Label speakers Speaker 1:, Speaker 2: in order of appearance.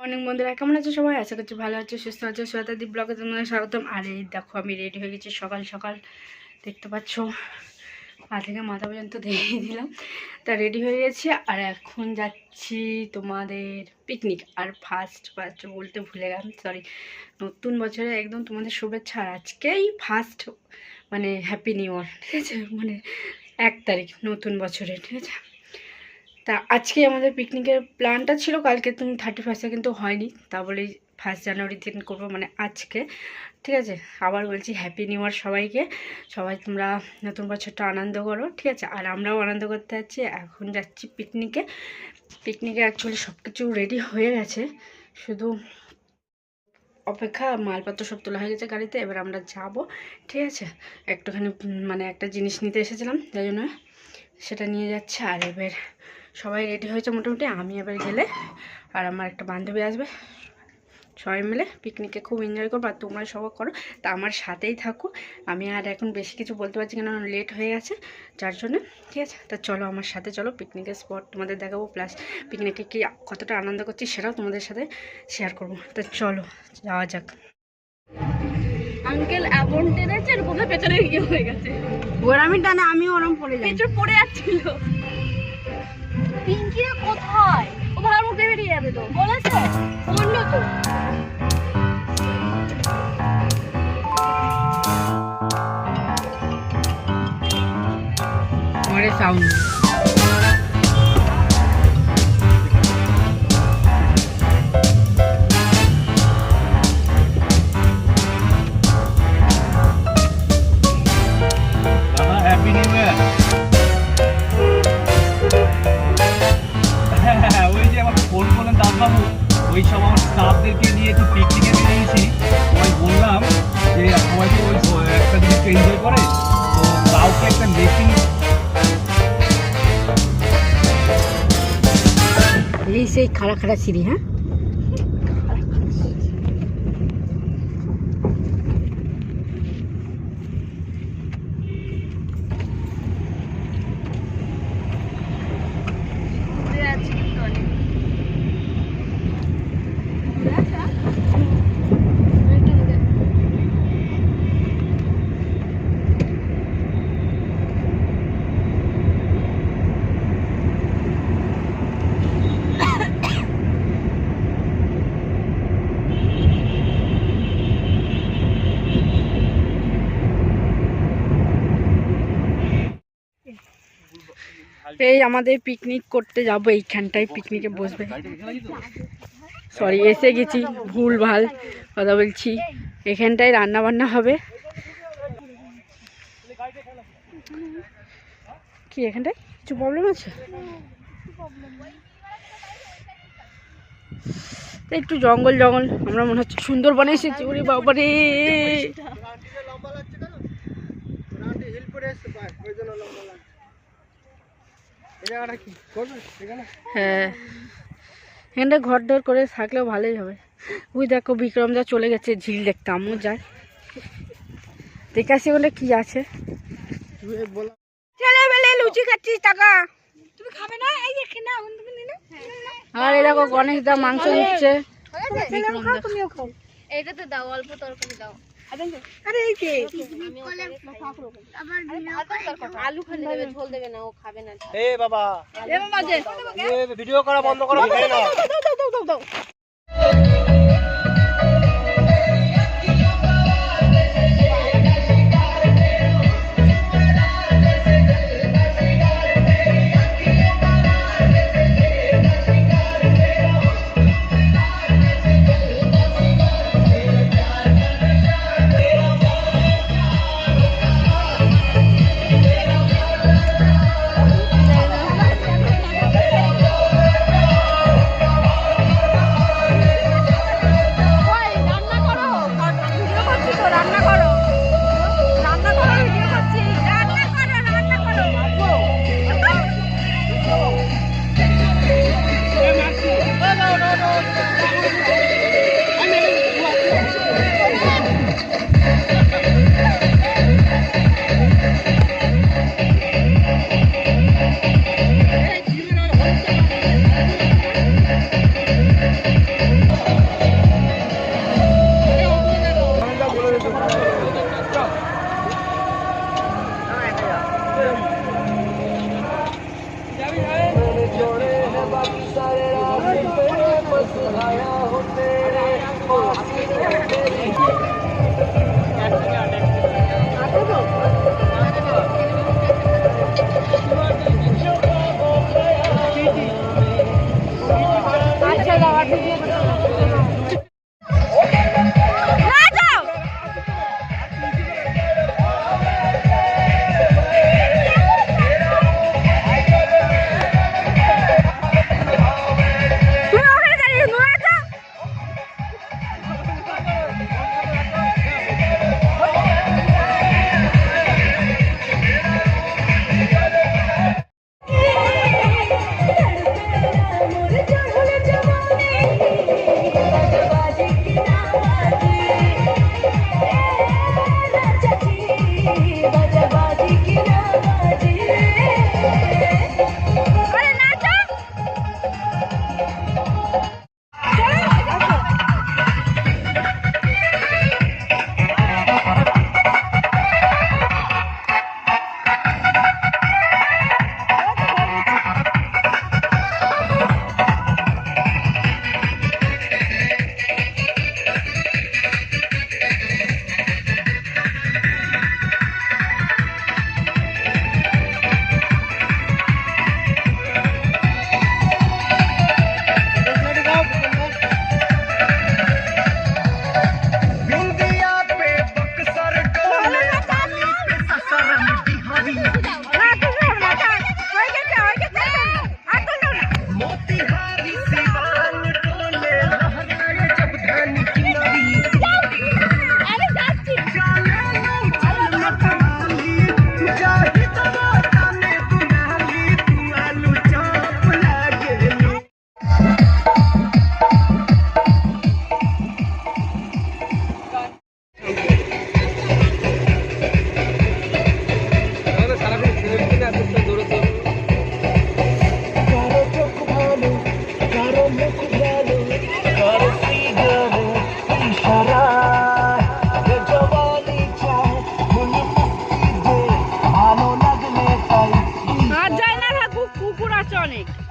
Speaker 1: Morning বন্ধুরা, কেমন আছো সবাই? আশা করছি ভালো আছো, সুস্থ আছো। শ্বেতাদি ব্লগে তোমাদের স্বাগতম। আর এই দেখো, আমি রেডি হয়ে গেছি সকাল সকাল, দেখতে পাচ্ছ? পা থেকে মাথা পর্যন্ত দিয়ে দিলাম। তা রেডি হয়ে গেছি, আর এখন যাচ্ছি তোমাদের পিকনিক আর ফার্স্ট ফার্স্ট বলতে ভুলে গেলাম সরি নতুন বছরে একদম তোমাদের শুভেচ্ছা, আর আজকেই ফার্স্ট মানে হ্যাপি নিউ ইয়ার ঠিক আছে? মানে এক তারিখ, নতুন বছরে ঠিক আছে? তা আজকে আমাদের পিকনিকের প্ল্যানটা ছিল, কালকে তুমি থার্টি ফার্স্টে কিন্তু হয়নি, তা বলেই ফার্স্ট জানুয়ারির দিন করব মানে আজকে। ঠিক আছে? আবার বলছি হ্যাপি নিউ ইয়ার সবাইকে। সবাই তোমরা নতুন বছরটা আনন্দ করো, ঠিক আছে? আর আমরাও আনন্দ করতে যাচ্ছি, এখন যাচ্ছি পিকনিকে পিকনিকে অ্যাকচুয়ালি সব কিছু রেডি হয়ে গেছে, শুধু অপেক্ষা, মালপত্র সব তোলা হয়ে গেছে গাড়িতে, এবার আমরা যাব, ঠিক আছে? একটুখানি মানে একটা জিনিস নিতে এসেছিলাম যাই জন্য সেটা নিয়ে যাচ্ছে, আর এবার সবাই রেডি হয়েছে মোটামুটি আমি এবার গেলে আর আমার একটা বান্ধবী আসবে। সবাই মিলে পিকনিকে খুব এনজয় করব আর তোমরা সবাই করো। তা আমার সাথেই থাকো। আমি আর এখন বেশি কিছু বলতে পারছি কেন লেট হয়ে গেছে যার জন্য ঠিক আছে? তা চলো আমার সাথে চলো পিকনিকের স্পট তোমাদের দেখাবো প্লাস পিকনিকে কি কতটা আনন্দ করছি সেটাও তোমাদের সাথে শেয়ার করব। তা চলো যাওয়া যাক।
Speaker 2: আঙ্কেল এমন টেনেছে আর কোথায় পেছনে গিয়ে হয়ে গেছে।
Speaker 1: ওরামি টানে আমি ওরম পড়ে যাই।
Speaker 2: পড়ে যাচ্ছিল। পিঙ্কিরা কোথায়? ও ভাড়ার মধ্যে বেরিয়ে যাবে তো। বলেছে? বলল তো।
Speaker 1: সাউন্ড
Speaker 3: কাউকে একটা মেশিন
Speaker 1: এই সেই খাড়া খাড়া সিঁড়ি হ্যাঁ
Speaker 2: ঘুরে আছে কিন্তু অনেক
Speaker 1: এই আমাদের পিকনিক করতে যাব এইখানটায় পিকনিকে বসবে সরি এসে গেছি ভুল ভালো কথা বলছি এখানটায় রান্না বান্না হবে কি এখানটায় কিছু প্রবলেম আছে একটু জঙ্গল জঙ্গল আমরা মনে হচ্ছে সুন্দরবনে এসেছি ওরে বাবারে হ্যাঁ। এখানটা ঘর দর করে থাকলেও ভালোই হবে। ওই দেখো বিক্রম যা চলে গেছে ঝিল দেখতে আমিও যাই। দেখে আসি ওখানে কি আছে। লুচি খাচ্ছিস টাকা।
Speaker 2: তুমি খাবে না? এই এখানে
Speaker 1: আর এই দেখো গণেশ দা মাংস দিচ্ছে। দা
Speaker 2: তুমিও দাও অল্প তরকারি দাও।
Speaker 1: আরে এই কে
Speaker 2: আলু খালি দেবে ঝোল দেবে না ও খাবে না।
Speaker 3: এ বাবা।
Speaker 1: এ বাবা দে।
Speaker 3: ভিডিও করা বন্ধ করো
Speaker 2: ও
Speaker 4: অনেক